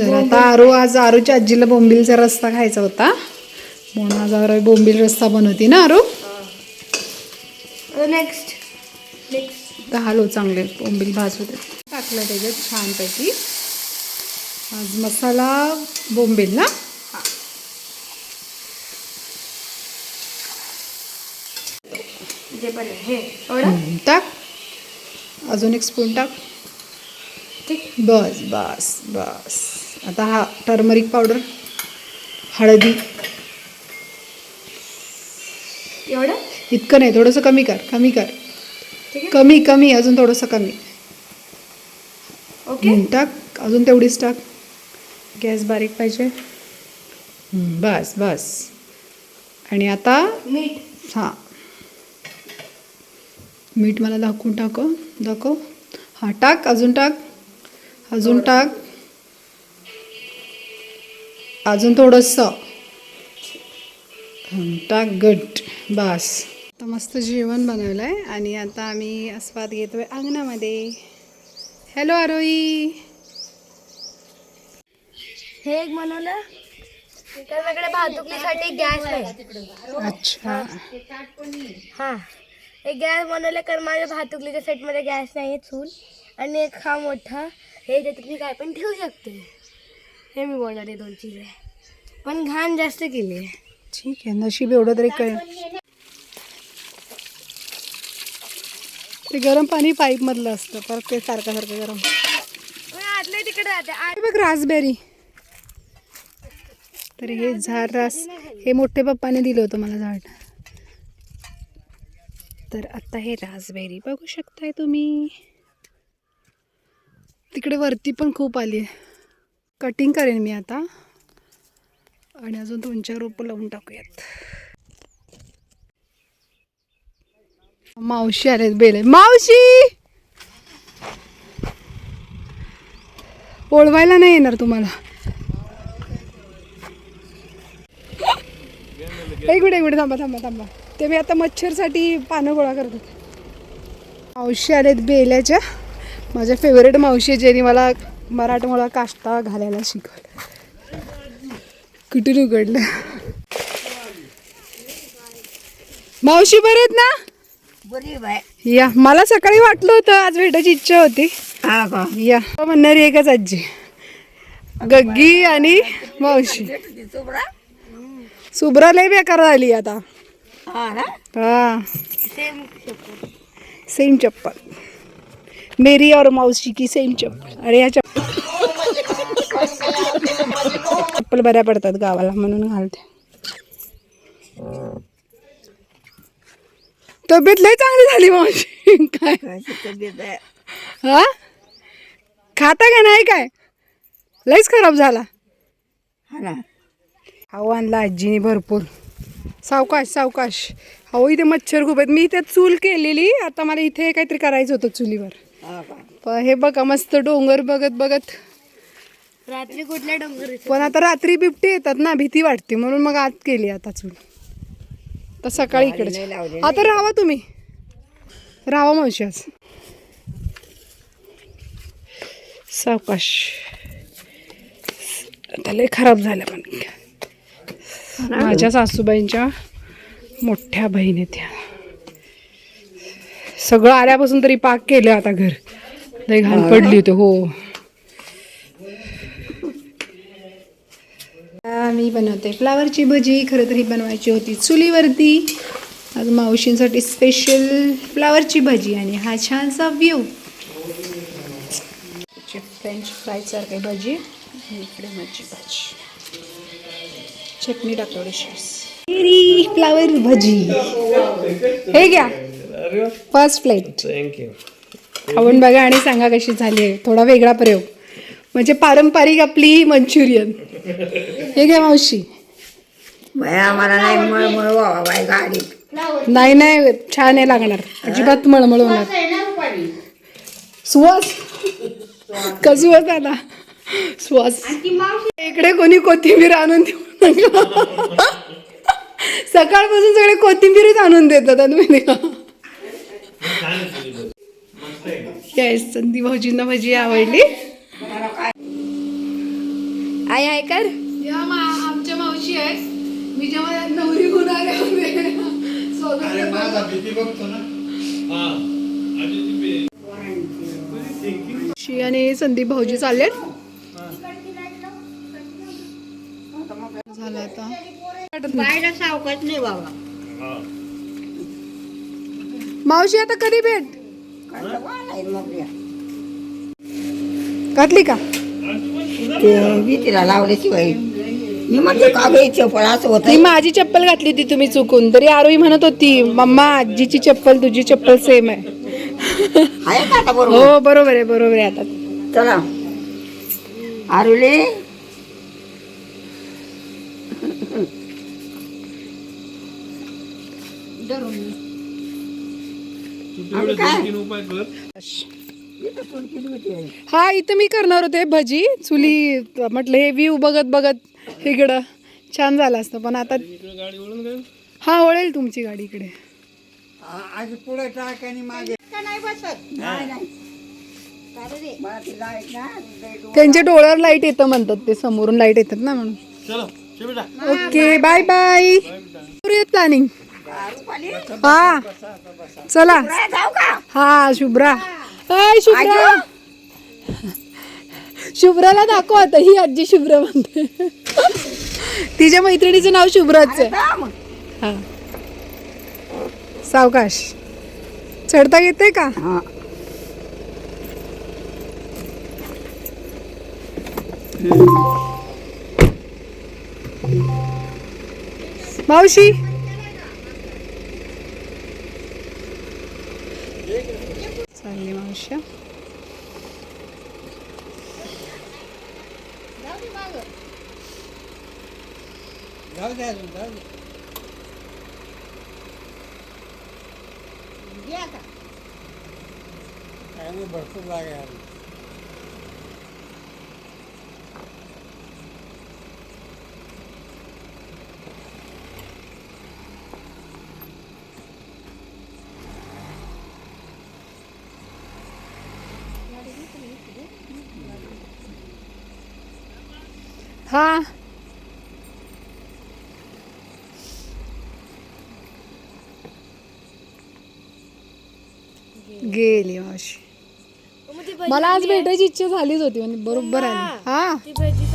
तर आता आरू आज आरूच्या आजीला बोंबीलचा रस्ता खायचा होता. म्हणून आज आरू बोंबील रस्ता बनवती ना आरू? नेक्स्ट हलो चांगले बोंबील भाजू दे टाकलं त्याच्यात छानपैकी. आज मसाला बोंबील ना? हे. टाक. अजून एक स्पून टाक. ठीक. बस बस बस. आता हा टर्मरिक पावडर हळदी. एवढं? इतकं नाही थोडंसं कमी कर कमी कर. कमी कमी अजून थोडंसं कमी. ओके. टाक अजून तेवढीच टाक. गॅस बारीक पाहिजे. बस बस. आणि आता मीठ. हां. मीठ मला दाखवून टाकव दाखव. हां टाक अजून टाक. अजून टाक. अजून थोडंसं. टाक गट बस. आता मस्त जेवण बनवलं आहे आणि आता आम्ही आस्वाद घेतोय अंगणामध्ये. हॅलो आरोई हे एक बनवलं. तर माझ्याकडे भातुकलीसाठी गॅस नाही अच्छा. हां. एक गॅस बनवलं कारण माझ्या भातुकलीच्या सेटमध्ये गॅस नाही आहे चूल. आणि एक हा मोठा. हे त्याच्यात मी काय पण ठेवू शकते. हे मी बनवले दोन चीज आहे. पण घाण जास्त केली आहे. ठीक आहे नशीब एवढं तरी कळ ते गरम पाणी पाईपमधलं असतं परत ते सारखं सारखं गरम. आतल्या तिकडे जाते आत- बघ रासबेरी. तर हे झाड रास हे मोठे पप्पाने दिलं होतं मला झाड. तर आता हे रासबेरी बघू शकताय तुम्ही. तिकडे वरती पण खूप आली आहे. कटिंग करेन मी आता. आणि अजून दोन चार रोपं लावून टाकूयात. मावशी आलेत बेले. मावशी! ओळवायला नाही येणार तुम्हाला. एक मिनिट एक मिनिट थांबा थांबा थांबा. ते मी आता मच्छरसाठी पानं गोळा करत होते. मावशी आलेत बेल्याच्या माझ्या फेवरेट मावशी आहे, ज्यांनी मला मराठमोळा काष्टा घालायला शिकवलं. कुठून उघडलं? मावशी बरे आहेत ना? बरी बाय. या मला सकाळी वाटलं होतं आज भेटायची इच्छा होती. या म्हणणारी एकच आजी. गग्गी आणि मावशी. सुब्रा? लय बेकार झाली आता. हा हा. सेम चप्पल. मेरी और मावशी की सेम चप्पल। अरे या चप्पल। चप्पल बऱ्या पडतात गावाला म्हणून घालते. तब्येत लय चांगली झाली मावशी. काय? हा? खाता का नाही काय? लयच खराब झाला. अहो आणला आजीने भरपूर. सावकाश सावकाश. अहो इथे मच्छर खूप आहेत. मी इथे चूल केलेली. आता मला इथे काहीतरी करायचं होतं चुलीवर. हे बघा मस्त डोंगर बघत बघत. रात्री कुठल्या डोंगर पण आता रात्री बिबटे येतात ना भीती वाटते. म्हणून मग आत केली आता चूल. तर सकाळी इकडे आता राहा तुम्ही. राहा मावशी आज. सावकाश. आता लय खराब झाल्या पण. माझ्या सासूबाईंच्या मोठ्या बहिणी त्या सगळं आल्यापासून तरी पाक केलं आता घर. नाही घाण पडली होती हो. मी बनवते फ्लावरची भजी. खरं तर ही बनवायची होती चुलीवरती. आज मावशींसाठी स्पेशल फ्लावरची भजी आणि हा छानसा व्ह्यू फ्रेंच फ्राय सारखी भजी इकडे मच्छी भाजी. चटणी टाकतो फ्लावर भजी. हे घ्या. फर्स्ट प्लेट थँक्यू खाऊन बघा आणि सांगा कशी झाली आहे. थोडा वेगळा प्रयोग. म्हणजे पारंपरिक आपली मंचुरियन. हे घ्या मावशी. आम्हाला नाही मळमळ व्हावा बाय गाडीत नाही नाही छान आहे लागणार. अजिबात मळमळ होणार. सुवास का सुवास? आला सुवास. इकडे कोणी कोथिंबीर आणून देऊ नका. सकाळपासून सगळे कोथिंबीरच आणून देतात आणि माहिती का येस संधी भाऊजींना भजी आवडली? हाय कर. या मा आमच्या मावशी आहेत. मी जेव्हा नवरी हा शी आणि संदीप भाऊजी चाललेत. झालं आता. बायला सावकाश नाही बाबा. मावशी आता कधी भेट. घातली का? लावल्याशिवाय मी म्हणते का गे चपळ असं होत ती माझी चप्पल घातली होती तुम्ही चुकून. तरी आरोही म्हणत होती मम्मा आजीची चप्पल तुझी चप्पल सेम आहे. आहे का आता बरोबर? हो बरोबर आहे बरोबर आहे आता. चला. आरुले. आम्ही काय? इथं चूल केली होती. हा इथं मी करणार होते भजी. चुली म्हटलं हे व्ह्यू बघत बघत इकडं छान झालं असतं पण आता हा वळेल तुमची गाडी इकडे. पुढे टाक आणि मागे. नाही बसत. नाही नाही. मला ती लाइट ना लई डोळं- त्यांच्या डोळ्यावर लाइट येतं म्हणतात ते समोरून लाइट येतात ना म्हणून. ओके बाय बाय करूयात प्लॅनिंग? हा चला. हा शुभ्रा. हाय शुभ्रा. शुभ्राला दाखव आता ही आजी शुभ्रा म्हणते. तिच्या मैत्रिणीचं नाव शुभ्राच. हा. सावकाश चढता येते का. मावशी चालली मावशी जाऊ दे अजून जाऊ दे काय नाही भरपूर जागा आहे हा. गेली मावशी. मला आज भेटायची इच्छा झालीच होती म्हणजे बरोबर आली. हा. ती भजी